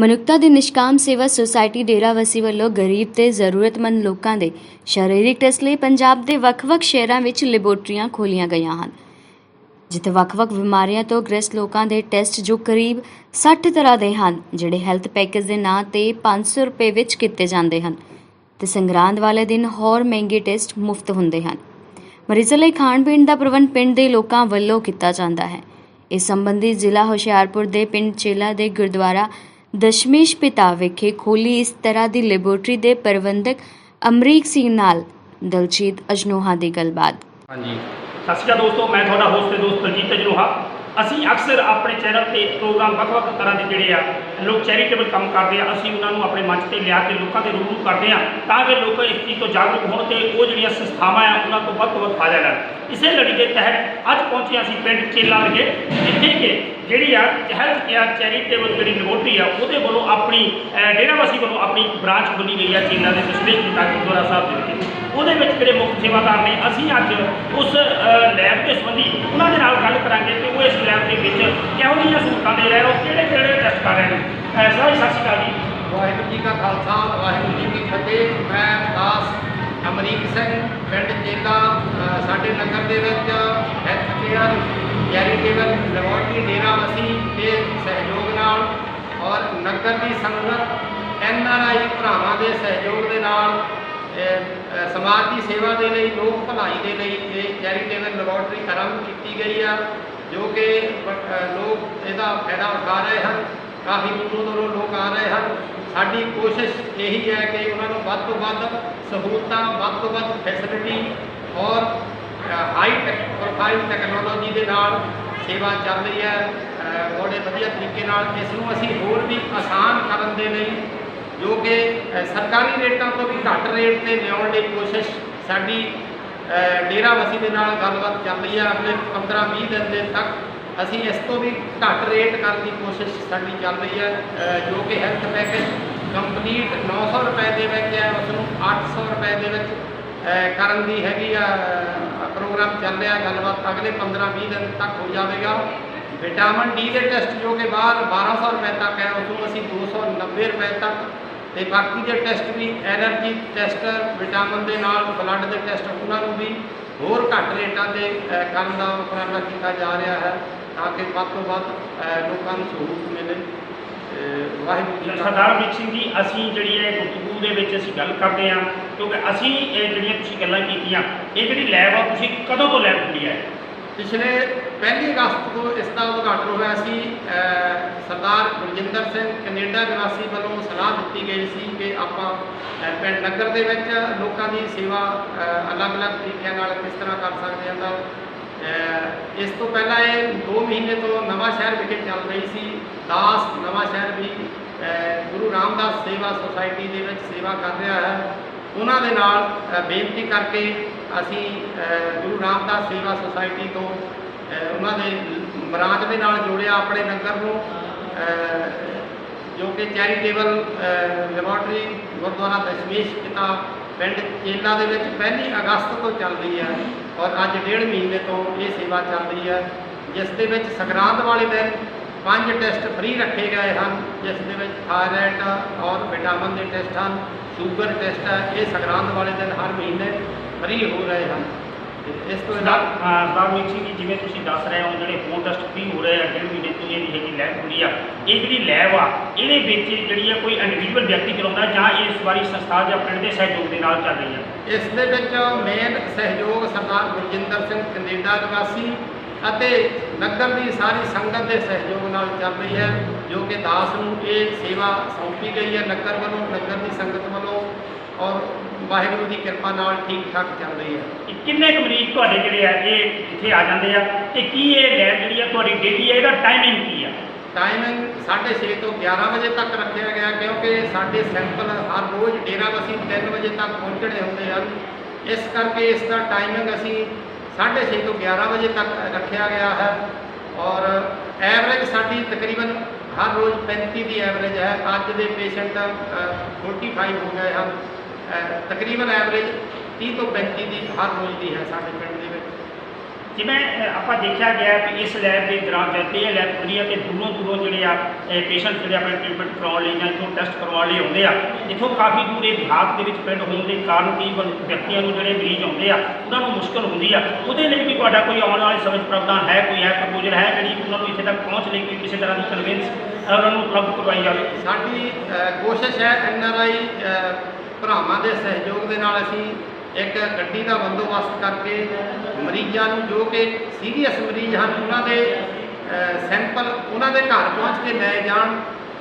ਮਨੁੱਖਤਾ ਦੀ ਨਿਸ਼ਕਾਮ ਸੇਵਾ ਸੁਸਾਇਟੀ ਡੇਰਾਵਸੀ ਵੱਲੋਂ ਗਰੀਬ ਤੇ ਜ਼ਰੂਰਤਮੰਦ ਲੋਕਾਂ ਦੇ ਸਰੀਰਕ ਟੈਸਟ ਲਈ ਪੰਜਾਬ ਦੇ ਵੱਖ-ਵੱਖ ਸ਼ਹਿਰਾਂ ਵਿੱਚ ਲੈਬੋਰਟਰੀਆਂ ਖੋਲ੍ਹੀਆਂ ਗਈਆਂ ਹਨ। ਜਿੱਥੇ ਵੱਖ-ਵੱਖ ਬਿਮਾਰੀਆਂ ਤੋਂ ਗ੍ਰਸਤ ਲੋਕਾਂ ਦੇ ਟੈਸਟ ਜੋ ਕਰੀਬ 60 ਤਰ੍ਹਾਂ ਦੇ ਹਨ, ਜਿਹੜੇ ਹੈਲਥ ਪੈਕੇਜ ਦੇ ਨਾਂ ਤੇ 500 ਰੁਪਏ ਵਿੱਚ ਕੀਤੇ ਜਾਂਦੇ ਹਨ ਤੇ ਸੰਗਰਾਂਦ ਵਾਲੇ ਦਿਨ ਹੋਰ ਮਹਿੰਗੇ ਟੈਸਟ ਮੁਫਤ ਹੁੰਦੇ ਹਨ। ਮਰੀਜ਼ਾਂ ਲਈ ਖਾਣ ਪੀਣ ਦਾ ਪ੍ਰਬੰਧ ਪਿੰਡ ਦੇ ਲੋਕਾਂ ਵੱਲੋਂ ਕੀਤਾ ਜਾਂਦਾ ਹੈ। ਇਸ ਸੰਬੰਧੀ ਜ਼ਿਲ੍ਹਾ ਹੁਸ਼ਿਆਰਪੁਰ ਦੇ ਪਿੰਡ ਚੇਲਾ ਦੇ ਗੁਰਦੁਆਰਾ ਦਸ਼ਮੇਸ਼ ਪਿਤਾ ਵਿਖੇ ਖੋਲੀ ਇਸ ਤਰ੍ਹਾਂ ਦੀ ਲੈਬੋਰਟਰੀ ਦੇ ਪ੍ਰਬੰਧਕ ਅਮਰੀਕ ਸਿੰਘ ਨਾਲ ਦਲਜੀਤ ਅਜਨੋਹਾ ਦੀ ਗੱਲਬਾਤ। ਹਾਂਜੀ। ਸਤਿ ਸ਼੍ਰੀ ਅਕਾਲ ਦੋਸਤੋ, ਮੈਂ ਤੁਹਾਡਾ ਹੋਸਟ ਤੇ ਦੋਸਤ ਦਲਜੀਤ ਅਜਨੋਹਾ। ਅਸੀਂ ਅਕਸਰ ਆਪਣੇ ਚੈਨਲ ਤੇ ਪ੍ਰੋਗਰਾਮ ਵੱਖ-ਵੱਖ ਤਰ੍ਹਾਂ ਦੇ ਜਿਹੜੇ ਆ ਲੋਕ ਚੈਰੀਟੇਬਲ ਕੰਮ ਕਰਦੇ ਆ, ਅਸੀਂ ਉਹਨਾਂ ਨੂੰ ਆਪਣੇ ਮੰਚ ਤੇ ਲਿਆ ਕੇ ਲੋਕਾਂ ਦੇ ਰੂਬਰੂ ਕਰਦੇ ਆ ਤਾਂ ਕਿ ਲੋਕ ਇਸ ਚੀਜ਼ ਤੋਂ ਜਾਗਰੂਕ ਹੋਣ ਤੇ ਉਹ ਜਿਹੜੀਆਂ ਸੰਸਥਾਵਾਂ ਆ, ਉਹਨਾਂ ਤੋਂ ਵੱਧ ਤੋਂ ਵੱਧ ਫਾਇਦਾ ਲੈਣ। ਇਸੇ ਲੜੀ ਦੇ ਤਹਿਤ ਅੱਜ ਪਹੁੰਚੇ ਅਸੀਂ ਪਿੰਡ ਚੇਲਾ ਵਿਖੇ, ਜਿੱਥੇ ਕਿ ਜਿਹੜੀ ਆ ਹੈਲਥ ਕੇਅਰ ਚੈਰੀਟੇਬਲ ਜਿਹੜੀ ਲੈਬੋਰਟਰੀ ਆ ਉਹਦੇ ਵੱਲੋਂ ਆਪਣੀ ਅਹ, ਡੇਰਾਵਾਸੀ ਵੱਲੋਂ ਆਪਣੀ ਬ੍ਰਾਂਚ ਖੋਲੀ ਗਈ ਆ ਚੇਲਾ ਦੇ ਦਸ਼ਮੇਸ਼ ਕੀਤਾ ਗੁਰਦੁਆਰਾ ਸਾਹਿਬ ਦੇ ਵਿਖੇ ਉਹਦੇ ਵਿੱਚ ਜਿਹੜੇ ਮੁੱਖ ਸੇਵਾਦਾਰ ਨੇ ਅਸੀਂ ਅੱਜ ਉਸ ਲੈਬ ਦੇ ਸੰਬੰਧੀ ਉਹਨਾਂ ਦੇ ਨਾਲ ਗੱਲ ਕਰਾਂਗੇ ਕਿ ਉਹ ਇਸ ਲੈਬ ਦੇ ਵਿੱਚ ਕਿਹੋ ਜਿਹੀਆਂ ਸਹੂਲਤਾਂ ਦੇ ਰਹੇ ਔਰ ਕਿਹੜੇ ਕਿਹੜੇ ਟੈਸਟ ਕਰ ਰਹੇ ਨੇ। ਅਹ ਸਰ ਸਤਿ ਸ਼੍ਰੀ ਅਕਾਲ ਜੀ। ਵਾਹਿਗੁਰੂ ਜੀ ਕਾ ਖਾਲਸਾ ਵਾਹਿਗੁਰੂ ਜੀ ਕੀ ਫਤਿਹ। ਮੈਂ ਦਾਸ ਅਮਰੀਕ ਸਿੰਘ ਪਿੰਡ ਚੇਲਾ ਸਾਡੇ ਨਗਰ ਦੇ ਵਿੱਚ health care charitable laboratory Derabassi ਦੇ ਸਹਿਯੋਗ ਨਾਲ ਔਰ ਨਗਰ ਦੀ ਸੰਗਤ, ਐਨ ਆਰ ਆਈ ਭਰਾਵਾਂ ਦੇ ਸਹਿਯੋਗ ਦੇ ਨਾਲ ਸਮਾਜ ਦੀ ਸੇਵਾ ਦੇ ਲਈ, ਲੋਕ ਭਲਾਈ ਦੇ ਲਈ ਇਹ ਚੈਰੀਟੇਬਲ ਲੈਬੋਰਟਰੀ ਆਰੰਭ ਕੀਤੀ ਗਈ ਆ, ਜੋ ਕਿ ਲੋਕ ਇਹਦਾ ਫਾਇਦਾ ਉਠਾ ਰਹੇ ਹਨ, ਕਾਫੀ ਦੂਰੋਂ ਦੂਰੋਂ ਲੋਕ ਆ ਰਹੇ ਹਨ। ਸਾਡੀ ਕੋਸ਼ਿਸ਼ ਇਹੀ ਹੈ ਕਿ ਉਹਨਾਂ ਨੂੰ ਵੱਧ ਤੋਂ ਵੱਧ ਸਹੂਲਤਾਂ, ਵੱਧ ਤੋਂ ਵੱਧ ਫੈਸਿਲਿਟੀ ਔਰ ਹਾਈ ਟੈਕ ਪ੍ਰੋਫਾਈਲ ਟੈਕਨੋਲੋਜੀ ਦੇ ਨਾਲ ਸੇਵਾ ਚੱਲ ਰਹੀ ਹੈ ਅ, ਬੜੇ ਵਧੀਆ ਤਰੀਕੇ ਨਾਲ ਇਸ ਨੂੰ ਅਸੀਂ ਹੋਰ ਵੀ ਆਸਾਨ ਕਰਨ ਦੇ ਲਈ ਜੋ ਕਿ ਸਰਕਾਰੀ ਰੇਟਾਂ ਤੋਂ ਵੀ ਘੱਟ ਰੇਟ ਤੇ ਲਿਆਉਣ ਦੀ ਕੋਸ਼ਿਸ਼ ਸਾਡੀ ਡੇਰਾ ਵਸੀ ਦੇ ਨਾਲ ਗੱਲਬਾਤ ਚੱਲ ਰਹੀ ਹੈ। ਅਗਲੇ 15-20 ਦਿਨ ਦੇ ਤੱਕ ਅਸੀਂ ਇਸ ਤੋਂ ਵੀ ਘੱਟ ਰੇਟ ਕਰਨ ਦੀ ਕੋਸ਼ਿਸ਼ ਸਾਡੀ ਚੱਲ ਰਹੀ ਹੈ ਜੋ ਕਿ ਹੈਲਥ ਪੈਕੇਜ ਕੰਪਲੀਟ 900 ਰੁਪਏ ਦੇ ਵਿੱਚ ਹੈ ਉਸ ਨੂੰ 800 ਰੁਪਏ ਦੇ ਵਿੱਚ ਕਰਨ ਦੀ ਹੈਗੀ ਆ ਪ੍ਰੋਗਰਾਮ ਚੱਲ ਰਿਹਾ, ਗੱਲਬਾਤ ਅਗਲੇ 15-20 ਦਿਨ ਤੱਕ ਹੋ ਜਾਵੇਗਾ। ਵਿਟਾਮਿਨ ਡੀ ਦੇ ਟੈਸਟ ਜੋ ਕਿ ਬਾਹਰ 1200 ਰੁਪਏ ਤੱਕ ਹੈ, ਉਸ ਨੂੰ ਅਸੀਂ 290 ਰੁਪਏ ਤੱਕ। ਤੇ ਬਾਕੀ ਦੇ ਟੈਸਟ ਵੀ ਐਨਰਜੀ ਟੈਸਟ ਵਿਟਾਮਿਨ ਦੇ ਨਾਲ ਬਲੱਡ ਦੇ ਟੈਸਟ ਉਹਨਾਂ ਨੂੰ ਵੀ ਹੋਰ ਘੱਟ ਰੇਟਾਂ ਤੇ ਕਰਨ ਦਾ ਉਪਰਾਲਾ ਕੀਤਾ ਜਾ ਰਿਹਾ ਹੈ, ਤਾਂ ਕਿ ਵੱਧ ਤੋਂ ਵੱਧ ਲੋਕਾਂ ਨੂੰ ਸਹੂਲਤ ਮਿਲੇ। ਵਾਹਿਗੁਰੂ ਜੀ ਸਰਦਾਰ ਅਮਰੀਕ ਸਿੰਘ ਜੀ ਅਸੀਂ ਜਿਹੜੀ ਹੈ ਗੁਫ਼ਤਗੂ ਦੇ ਵਿੱਚ ਅਸੀਂ ਗੱਲ ਕਰਦੇ ਹਾਂ ਕਿਉਂਕਿ ਅਸੀਂ ਇਹ ਜਿਹੜੀਆਂ ਤੁਸੀਂ ਗੱਲਾਂ ਕੀਤੀਆਂ ਇਹ ਜਿਹੜੀ ਲੈਬ ਆ ਤੁਸੀਂ ਕਦੋਂ ਤੋਂ ਲੈਬ ਖੋਲ੍ਹੀ ਹੈ? ਪਿਛਲੇ 1 ਅਗਸਤ ਤੋਂ ਇਸ ਦਾ ਉਦਘਾਟਨ ਹੋਇਆ ਸੀ ਸਰਦਾਰ ਗੁਰਜਿੰਦਰ ਸਿੰਘ ਕੈਨੇਡਾ ਨਿਵਾਸੀ ਵੱਲੋਂ ਸਲਾਹ ਦਿੱਤੀ ਗਈ ਸੀ ਕਿ ਆਪਾਂ ਪਿੰਡ ਨਗਰ ਦੇ ਵਿੱਚ ਲੋਕਾਂ ਦੀ ਸੇਵਾ ਅਲੱਗ-ਅਲੱਗ ਤਰੀਕਿਆਂ ਨਾਲ ਕਿਸ ਤਰ੍ਹਾਂ ਕਰ ਸਕਦੇ ਹਾਂ ਤਾਂ ਇਸ ਤੋਂ ਪਹਿਲਾਂ ਇਹ 2 ਮਹੀਨੇ ਤੋਂ ਨਵਾਂ ਸ਼ਹਿਰ ਵਿਖੇ ਰਹੀ ਸੀ। ਦਾਸ ਨਵਾਂ ਸ਼ਹਿਰ ਵੀ ਗੁਰੂ ਰਾਮਦਾਸ ਸੇਵਾ ਸੁਸਾਇਟੀ ਦੇ ਵਿੱਚ ਸੇਵਾ ਕਰ ਰਿਹਾ ਹੈ। ਉਹਨਾਂ ਦੇ ਨਾਲ ਬੇਨਤੀ ਕਰਕੇ ਅਸੀਂ ਗੁਰੂ ਰਾਮਦਾਸ ਸੇਵਾ ਸੁਸਾਇਟੀ ਤੋਂ ਉਹਨਾਂ ਦੇ ਬ੍ਰਾਂਚ ਦੇ ਨਾਲ ਜੋੜਿਆ ਆਪਣੇ ਲੰਗਰ ਨੂੰ। ਜੋ ਕਿ ਚੈਰੀਟੇਬਲ ਲੈਬੋਰਟਰੀ ਗੁਰਦੁਆਰਾ ਦਸ਼ਮੇਸ਼ ਪਿਤਾ ਪਿੰਡ ਚੇਲਾ ਦੇ ਵਿੱਚ ਪਹਿਲੀ ਅਗਸਤ ਤੋਂ ਚੱਲ ਰਹੀ ਹੈ ਔਰ ਅੱਜ ਡੇਢ ਮਹੀਨੇ ਤੋਂ ਇਹ ਸੇਵਾ ਚੱਲ ਰਹੀ ਹੈ, ਜਿਸ ਦੇ ਵਿੱਚ ਸੰਗਰਾਂਦ ਵਾਲੇ ਦਿਨ ਪੰਜ ਟੈਸਟ ਫ੍ਰੀ ਰੱਖੇ ਗਏ ਹਨ ਜਿਸ ਦੇ ਵਿੱਚ ਥਾਇਰਾਇਡ ਔਰ ਵਿਟਾਮਿਨ ਦੇ ਟੈਸਟ ਹਨ ਸ਼ੂਗਰ ਟੈਸਟ ਹੈ ਇਹ ਸੰਗਰਾਂਦ ਵਾਲੇ ਦਿਨ ਹਰ ਮਹੀਨੇ ਫ੍ਰੀ ਹੋ ਰਹੇ ਹਨ। ਇਸ ਤੋਂ ਇਲਾਵਾ ਅਮਰੀਕ ਸਿੰਘ ਜੀ ਜਿਵੇਂ ਤੁਸੀਂ ਦੱਸ ਰਹੇ ਹੋ ਜਿਹੜੇ ਫੋਨ ਟੈਸਟ ਫ੍ਰੀ ਹੋ ਰਹੇ ਆ ਡੇਢ ਮਹੀਨੇ ਤੋਂ ਇਹਦੀ ਹੈਗੀ ਲੈਬ ਖੁੱਲੀ ਆ ਇਹ ਜਿਹੜੀ ਲੈਬ ਆ ਇਹਦੇ ਵਿੱਚ ਜਿਹੜੀ ਆ ਕੋਈ ਇੰਡੀਵਿਜੂਅਲ ਵਿਅਕਤੀ ਚਲਾਉਂਦਾ ਜਾਂ ਇਸ ਵਾਰੀ ਸੰਸਥਾ ਜਾਂ ਪਿੰਡ ਦੇ ਸਹਿਯੋਗ ਦੇ ਨਾਲ ਚੱਲ ਰਹੀ ਆ? ਇਸ ਦੇ ਵਿੱਚ ਮੇਨ ਸਹਿਯੋਗ ਸਰਦਾਰ ਗੁਰਜਿੰਦਰ ਸਿੰਘ ਕੈਨੇਡਾ ਨਿਵਾਸੀ ਅਤੇ ਨਗਰ ਦੀ ਸਾਰੀ ਸੰਗਤ ਦੇ ਸਹਿਯੋਗ ਨਾਲ ਚੱਲ ਰਹੀ ਹੈ ਜੋ ਕਿ ਦਾਸ ਨੂੰ ਇਹ ਸੇਵਾ ਸੌਂਪੀ ਗਈ ਹੈ ਨਗਰ ਵੱਲੋਂ ਨਗਰ ਦੀ ਸੰਗਤ ਵੱਲੋਂ ਔਰ ਵਾਹਿਗੁਰੂ ਦੀ ਕਿਰਪਾ ਨਾਲ ਠੀਕ ਠਾਕ ਚੱਲ ਰਹੀ ਹੈ। ਕਿੰਨੇ ਕੁ ਮਰੀਜ਼ ਤੁਹਾਡੇ ਜਿਹੜੇ ਆ ਇਹ ਇੱਥੇ ਆ ਜਾਂਦੇ ਆ ਤੇ ਕੀ ਇਹ ਲੈਬ ਜਿਹੜੀ ਆ ਤੁਹਾਡੀ ਡੇਲੀ ਆ ਇਹਦਾ ਟਾਈਮਿੰਗ ਕੀ ਆ? ਟਾਈਮਿੰਗ 6:30 ਤੋਂ 11 ਵਜੇ ਤੱਕ ਰੱਖਿਆ ਗਿਆ ਕਿਉਂਕਿ ਸਾਡੇ ਸੈਂਪਲ ਹਰ ਰੋਜ਼ ਡੇਰਾਬੱਸੀ 3 ਵਜੇ ਤੱਕ ਪਹੁੰਚਣੇ ਹੁੰਦੇ ਹਨ। ਇਸ ਕਰਕੇ ਇਸ ਦਾ ਟਾਈਮਿੰਗ ਅਸੀਂ 6:30 ਤੋਂ 11 ਵਜੇ ਤੱਕ ਰੱਖਿਆ ਗਿਆ ਹੈ ਔਰ ਐਵਰੇਜ ਸਾਡੀ ਤਕਰੀਬਨ ਹਰ ਰੋਜ਼ 35 ਦੀ ਐਵਰੇਜ ਹੈ। ਅੱਜ ਦੇ ਪੇਸ਼ੈਂਟ 45 ਹੋ ਗਏ ਹਨ। ਤਕਰੀਬਨ ਐਵਰੇਜ 30 ਤੋਂ 35 ਦੀ ਹਰ ਰੋਜ਼ ਦੀ ਹੈ ਸਾਡੇ ਪਿੰਡ ਦੇ ਵਿੱਚ। ਜਿਵੇਂ ਆਪਾਂ ਦੇਖਿਆ ਗਿਆ ਕਿ ਇਸ ਲੈਬ ਦੇ ਦੌਰਾਨ ਜਦ ਇਹ ਲੈਬ ਖੁੱਲੀ ਆ ਤੇ ਦੂਰੋਂ ਦੂਰੋਂ ਜਿਹੜੇ ਆ ਪੇਸ਼ੈਂਟ ਜਿਹੜੇ ਆਪਣੇ ਟ੍ਰੀਟਮੈਂਟ ਕਰਵਾਉਣ ਲਈ ਜਾਂ ਇੱਥੋਂ ਟੈਸਟ ਕਰਵਾਉਣ ਲਈ ਆਉਂਦੇ ਆ, ਇੱਥੋਂ ਕਾਫੀ ਦੂਰ ਇਹ ਵਿਭਾਗ ਦੇ ਵਿੱਚ ਪਿੰਡ ਹੋਣ ਦੇ ਕਾਰਨ ਕਈ ਵਾਰ ਵਿਅਕਤੀਆਂ ਨੂੰ ਜਿਹੜੇ ਮਰੀਜ਼ ਆਉਂਦੇ ਆ, ਉਹਨਾਂ ਨੂੰ ਮੁਸ਼ਕਲ ਹੁੰਦੀ ਆ। ਉਹਦੇ ਲਈ ਵੀ ਤੁਹਾਡਾ ਕੋਈ ਆਉਣ ਵਾਲੇ ਸਮੇਂ 'ਚ ਪ੍ਰਾਵਧਾਨ ਹੈ, ਕੋਈ ਹੈ ਪ੍ਰਪੋਜ਼ਲ ਹੈ ਜਿਹੜੀ ਉਹਨਾਂ ਨੂੰ ਇੱਥੇ ਤੱਕ ਪਹੁੰਚ ਲਈ ਕੋਈ ਕਿਸੇ ਤਰ੍ਹਾਂ ਦੀ ਕਨਵਿੰਸ ਉਹਨਾਂ ਨੂੰ ਉਪਲਬਧ ਕਰਵਾਈ ਜਾਵੇ? ਸਾਡੀ ਕੋਸ਼ਿਸ਼ ਹੈ ਐਨ ਆਰ ਆਈ ਭਰਾਵਾਂ ਦੇ ਸਹਿਯੋਗ ਦੇ ਨਾਲ ਅਸੀਂ ਇੱਕ ਗੱਡੀ ਦਾ ਬੰਦੋਬਸਤ ਕਰਕੇ ਮਰੀਜ਼ਾਂ ਨੂੰ ਜੋ ਕਿ ਸੀਰੀਅਸ ਮਰੀਜ਼ ਹਨ, ਉਹਨਾਂ ਦੇ ਸੈਂਪਲ ਉਹਨਾਂ ਦੇ ਘਰ ਪਹੁੰਚ ਕੇ ਲੈ ਜਾਣ।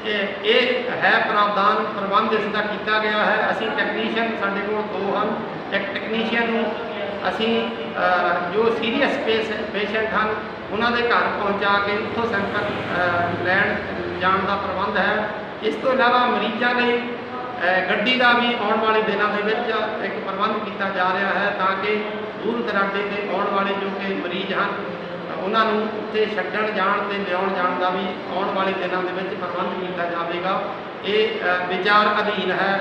ਇਹ ਇਹ ਹੈ ਪ੍ਰਾਵਧਾਨ, ਪ੍ਰਬੰਧ ਇਸ ਦਾ ਕੀਤਾ ਗਿਆ ਹੈ। ਅਸੀਂ ਟੈਕਨੀਸ਼ੀਅਨ ਸਾਡੇ ਕੋਲ ਦੋ ਹਨ। ਇੱਕ ਟੈਕਨੀਸ਼ੀਅਨ ਨੂੰ ਅਸੀਂ ਜੋ ਸੀਰੀਅਸ ਪੇਸ਼ੈਂਟ ਹਨ, ਉਹਨਾਂ ਦੇ ਘਰ ਪਹੁੰਚਾ ਕੇ ਉੱਥੋਂ ਸੈਂਪਲ ਲੈਣ ਜਾਣ ਦਾ ਪ੍ਰਬੰਧ ਹੈ। ਇਸ ਤੋਂ ਇਲਾਵਾ ਮਰੀਜ਼ਾਂ ਲਈ ਗੱਡੀ ਦਾ ਵੀ ਆਉਣ ਵਾਲੇ ਦਿਨਾਂ ਦੇ ਵਿੱਚ ਇੱਕ ਪ੍ਰਬੰਧ ਕੀਤਾ ਜਾ ਰਿਹਾ ਹੈ ਤਾਂ ਕਿ ਦੂਰ ਦਰਾਡੇ ਤੇ ਆਉਣ ਵਾਲੇ ਜੋ ਕਿ ਮਰੀਜ਼ ਹਨ ਉਹਨਾਂ ਨੂੰ ਉੱਥੇ ਛੱਡਣ ਜਾਣ ਤੇ ਲਿਆਉਣ ਜਾਣ ਦਾ ਵੀ ਆਉਣ ਵਾਲੇ ਦਿਨਾਂ ਦੇ ਵਿੱਚ ਪ੍ਰਬੰਧ ਕੀਤਾ ਜਾਵੇਗਾ। ਇਹ ਵਿਚਾਰ ਅਧੀਨ ਹੈ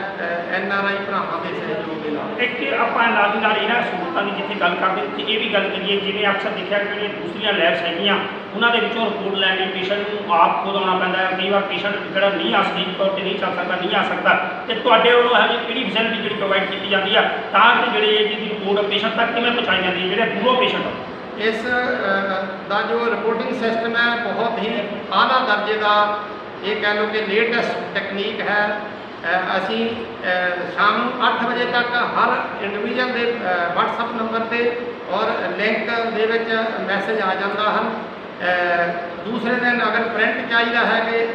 ਐਨ ਆਰ ਆਈ ਭਰਾਵਾਂ ਦੇ ਸਹਿਯੋਗ ਦੇ ਨਾਲ। ਇੱਕ ਆਪਾਂ ਨਾਲ ਦੀ ਨਾਲ ਇਹਨਾਂ ਸਹੂਲਤਾਂ ਦੀ ਜਿੱਥੇ ਗੱਲ ਕਰਦੇ ਤੇ ਇਹ ਵੀ ਗੱਲ ਕਰੀਏ ਜਿਵੇਂ ਅਕਸਰ ਦੇਖਿਆ ਕਿ ਜਿਹੜੀਆਂ ਦੂਸਰੀਆਂ ਲੈਬਸ ਹੈਗੀਆਂ ਉਹਨਾਂ ਦੇ ਵਿੱਚੋਂ ਰਿਪੋਰਟ ਲੈਣ ਲਈ ਪੇਸ਼ੈਂਟ ਨੂੰ ਆਪ ਖੁਦ ਆਉਣਾ ਪੈਂਦਾ ਹੈ। ਕਈ ਵਾਰ ਪੇਸ਼ੈਂਟ ਜਿਹੜਾ ਨਹੀਂ ਆ ਸਰੀਰਕ ਤੌਰ ਤੇ ਨਹੀਂ ਚੱਲ ਸਕਦਾ ਨਹੀਂ ਆ ਸਕਦਾ। ਤੇ ਤੁਹਾਡੇ ਵੱਲੋਂ ਇਹੋ ਜਿਹੀ ਕਿਹੜੀ ਫੈਸਿਲਿਟੀ ਜਿਹੜੀ ਪ੍ਰੋਵਾਈਡ ਕੀਤੀ ਜਾਂਦੀ ਆ ਤਾਂ ਕਿ ਜਿਹੜੇ ਇਹ ਜਿਹਦੀ ਰਿਪੋਰਟ ਪੇਸ਼ੈਂਟ ਤੱਕ ਕਿਵੇਂ ਪਹੁੰਚਾਈ ਜਾਂਦੀ ਹੈ ਜਿਹੜੇ ਦੂਰੋਂ ਪੇਸ਼ੈਂਟ ਇਸ ਅ, ਦਾ ਜੋ ਰਿਪੋਰਟਿੰਗ ਸਿਸਟਮ ਹੈ ਬਹੁਤ ਹੀ ਆਲਾ ਦਰਜੇ ਦਾ ਇਹ ਕਹਿ ਲਓ ਕਿ ਲੇਟੈਸਟ ਟੈਕਨੀਕ ਹੈ। ਅਸੀਂ ਸ਼ਾਮ ਨੂੰ 8 ਵਜੇ ਤੱਕ ਹਰ ਇੰਡੀਵਿਜੂਅਲ ਦੇ WhatsApp ਨੰਬਰ ਤੇ ਔਰ ਲਿੰਕ ਦੇ ਵਿੱਚ ਮੈਸੇਜ ਆ ਜਾਂਦਾ ਹਨ। ਦੂਸਰੇ ਦਿਨ ਅਗਰ ਪ੍ਰਿੰਟ ਚਾਹੀਦਾ ਹੈ ਕਿ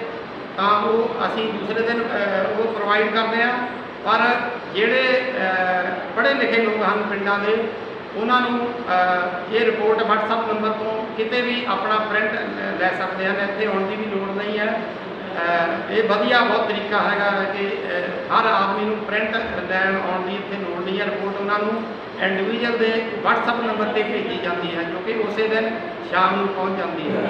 ਤਾਂ ਉਹ ਅਸੀਂ ਦੂਸਰੇ ਦਿਨ ਉਹ ਪ੍ਰੋਵਾਈਡ ਕਰਦੇ ਹਾਂ। ਪਰ ਜਿਹੜੇ ਪੜ੍ਹੇ ਲਿਖੇ ਲੋਕ ਹਨ ਪਿੰਡਾਂ ਦੇ, ਉਹਨਾਂ ਨੂੰ ਇਹ ਰਿਪੋਰਟ WhatsApp ਨੰਬਰ ਤੋਂ ਕਿਤੇ ਵੀ ਆਪਣਾ ਪ੍ਰਿੰਟ ਲੈ ਸਕਦੇ ਹਨ। ਇੱਥੇ ਆਉਣ ਦੀ ਵੀ ਲੋੜ ਨਹੀਂ ਹੈ। ਇਹ ਵਧੀਆ ਬਹੁਤ ਤਰੀਕਾ ਹੈਗਾ ਕਿ ਹਰ ਆਦਮੀ ਨੂੰ ਪ੍ਰਿੰਟ ਲੈਣ ਆਉਣ ਦੀ ਇੱਥੇ ਲੋੜ ਨਹੀਂ ਹੈ। ਰਿਪੋਰਟ ਉਹਨਾਂ ਨੂੰ ਇੰਡੀਵਿਜੂਅਲ ਦੇ WhatsApp ਨੰਬਰ ਤੇ ਭੇਜੀ ਜਾਂਦੀ ਹੈ ਜੋ ਕਿ ਉਸੇ ਦਿਨ ਸ਼ਾਮ ਨੂੰ ਪਹੁੰਚ ਜਾਂਦੀ ਹੈ।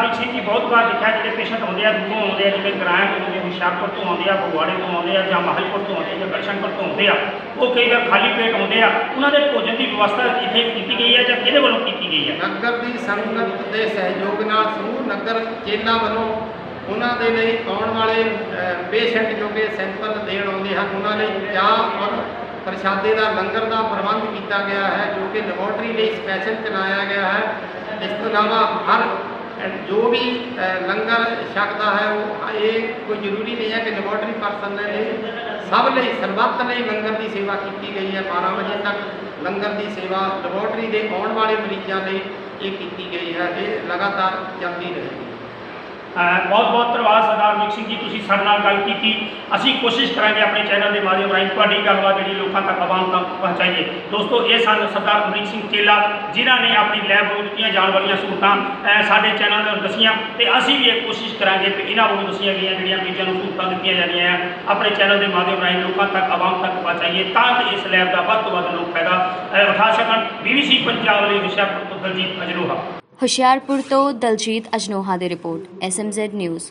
ਵੀਰ ਸਿੰਘ ਜੀ ਬਹੁਤ ਵਾਰ ਦੇਖਿਆ ਜਿਹੜੇ ਪੇਸ਼ੈਂਟ ਆਉਂਦੇ ਆ ਦੂਰੋਂ ਆਉਂਦੇ ਆ ਜਿਵੇਂ ਕਿਰਾਇਆ ਤੋਂ ਹੁਸ਼ਿਆਰਪੁਰ ਤੋਂ ਆਉਂਦੇ ਆ ਫਗਵਾੜੇ ਤੋਂ ਆਉਂਦੇ ਆ ਜਾਂ ਮਾਹਲਪੁਰ ਤੋਂ ਆਉਂਦੇ ਆ ਜਾਂ ਗੜਸ਼ੰਕਰ ਤੋਂ ਆਉਂਦੇ ਆ ਉਹ ਕਈ ਵਾਰ ਖਾਲੀ ਪੇਟ ਆਉਂਦੇ ਆ। ਉਹਨਾਂ ਦੇ ਭੋਜਨ ਦੀ ਵਿਵਸਥਾ ਇੱਥੇ ਕੀਤੀ ਗਈ ਹੈ ਜਾਂ ਕਿਹਦੇ ਵੱਲੋਂ ਕੀਤੀ ਗਈ ਹੈ? ਨਗਰ ਦੀ ਸੰਗਤ ਦੇ ਸਹਿਯੋਗ ਨਾਲ ਸਮੂਹ ਨਗਰ ਚੇਲਾ ਵੱਲੋਂ ਉਹਨਾਂ ਦੇ ਲਈ ਆਉਣ ਵਾਲੇ ਪੇਸ਼ੈਂਟ ਜੋ ਕਿ ਸੈਂਪਲ ਦੇਣ ਆਉਂਦੇ ਹਨ, ਉਹਨਾਂ ਲਈ ਚਾਹ ਔਰ ਪ੍ਰਸ਼ਾਦੇ ਦਾ ਲੰਗਰ ਦਾ ਪ੍ਰਬੰਧ ਕੀਤਾ ਗਿਆ ਹੈ, ਜੋ ਕਿ ਲੈਬੋਰਟਰੀ ਲਈ ਸਪੈਸ਼ਲ ਚਲਾਇਆ ਗਿਆ ਹੈ। ਇਸ ਤੋਂ ਇਲਾਵਾ ਹਰ ਜੋ ਵੀ ਲੰਗਰ ਛਕਦਾ ਹੈ, ਉਹ, ਇਹ ਕੋਈ ਜ਼ਰੂਰੀ ਨਹੀਂ ਹੈ ਕਿ ਲੈਬੋਰਟਰੀ ਪਰਸਨ ਦੇ ਲਈ ਸਭ ਲਈ, ਸਰਬੱਤ ਲਈ ਲੰਗਰ ਦੀ ਸੇਵਾ ਕੀਤੀ ਗਈ ਹੈ। 12 ਵਜੇ ਤੱਕ ਲੰਗਰ ਦੀ ਸੇਵਾ ਲੈਬੋਰਟਰੀ ਦੇ ਆਉਣ ਵਾਲੇ ਮਰੀਜ਼ਾਂ ਲਈ ਇਹ ਕੀਤੀ ਗਈ ਹੈ। ਇਹ ਲਗਾਤਾਰ ਚੱਲਦੀ ਰਹੇਗੀ। ਬਹੁਤ ਬਹੁਤ ਧੰਨਵਾਦ ਸਰਦਾਰ ਵੀਰ ਸਿੰਘ ਜੀ, ਤੁਸੀਂ ਸਾਡੇ ਨਾਲ ਗੱਲ ਕੀਤੀ। ਅਸੀਂ ਕੋਸ਼ਿਸ਼ ਕਰਾਂਗੇ ਆਪਣੇ ਚੈਨਲ ਦੇ ਮਾਧਿਅਮ ਰਾਹੀਂ ਤੁਹਾਡੀ ਗੱਲਬਾਤ ਜਿਹੜੀ ਲੋਕਾਂ ਤੱਕ ਆਵਾਮ ਤੱਕ ਪਹੁੰਚਾਈਏ। ਦੋਸਤੋ, ਇਹ ਸਨ ਸਰਦਾਰ ਅਮਰੀਕ ਸਿੰਘ ਚੇਲਾ ਜਿਨ੍ਹਾਂ ਨੇ ਆਪਣੀ ਲੈਬ ਵੱਲੋਂ ਦਿੱਤੀਆਂ ਜਾਣ ਵਾਲੀਆਂ ਸਹੂਲਤਾਂ ਸਾਡੇ ਚੈਨਲ ਦੇ ਦੱਸੀਆਂ। ਤੇ ਅਸੀਂ ਵੀ ਇਹ ਕੋਸ਼ਿਸ਼ ਕਰਾਂਗੇ ਕਿ ਇਹਨਾਂ ਵੱਲੋਂ ਦੱਸੀਆਂ ਗਈਆਂ ਜਿਹੜੀਆਂ ਮਰੀਜ਼ਾਂ ਨੂੰ ਸਹੂਲਤਾਂ ਦਿੱਤੀਆਂ ਜਾਂਦੀਆਂ ਆ, ਆਪਣੇ ਚੈਨਲ ਦੇ ਮਾਧਿਅਮ ਰਾਹੀਂ ਲੋਕਾਂ ਤੱਕ, ਆਵਾਮ ਤੱਕ ਪਹੁੰਚਾਈਏ ਤਾਂ ਕਿ ਇਸ ਲੈਬ ਦਾ ਵੱਧ ਤੋਂ ਵੱਧ ਲੋਕ ਫਾਇਦਾ ਉਠਾ ਸਕਣ। ਬੀਬੀਸੀ ਪੰਜਾਬ ਲਈ ਹੁਸ਼ਿਆਰਪੁਰ ਤੋਂ ਦਲਜੀਤ ਅਜਲੋਹਾ ਹੁਸ਼ਿਆਰਪੁਰ ਤੋਂ ਦਲਜੀਤ ਅਜਨੋਹਾ ਦੀ ਰਿਪੋਰਟ ਐਸਐਮਜ਼ੈਡ ਨਿਊਜ਼